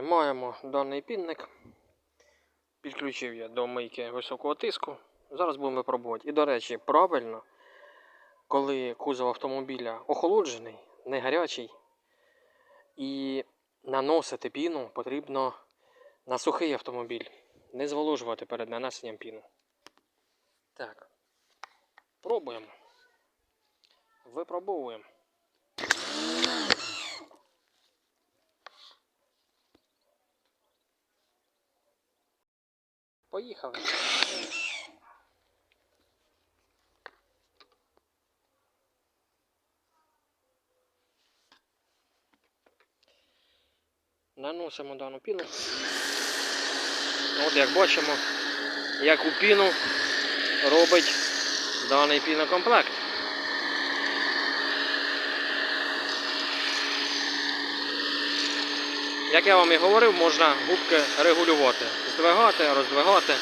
Маємо даний пінник. Підключив я до мийки високого тиску. Зараз будемо випробувати. І, до речі, правильно, коли кузов автомобіля охолоджений, не гарячий, і наносити піну потрібно на сухий автомобіль. Не зволожувати перед нанесенням піну. Так. Пробуємо. Випробовуємо. Поїхали. Наносимо дану піну. От як бачимо, яку піну робить даний пінокомплект. Як я вам і говорив, можна губки регулювати. Здвигати, роздвигати.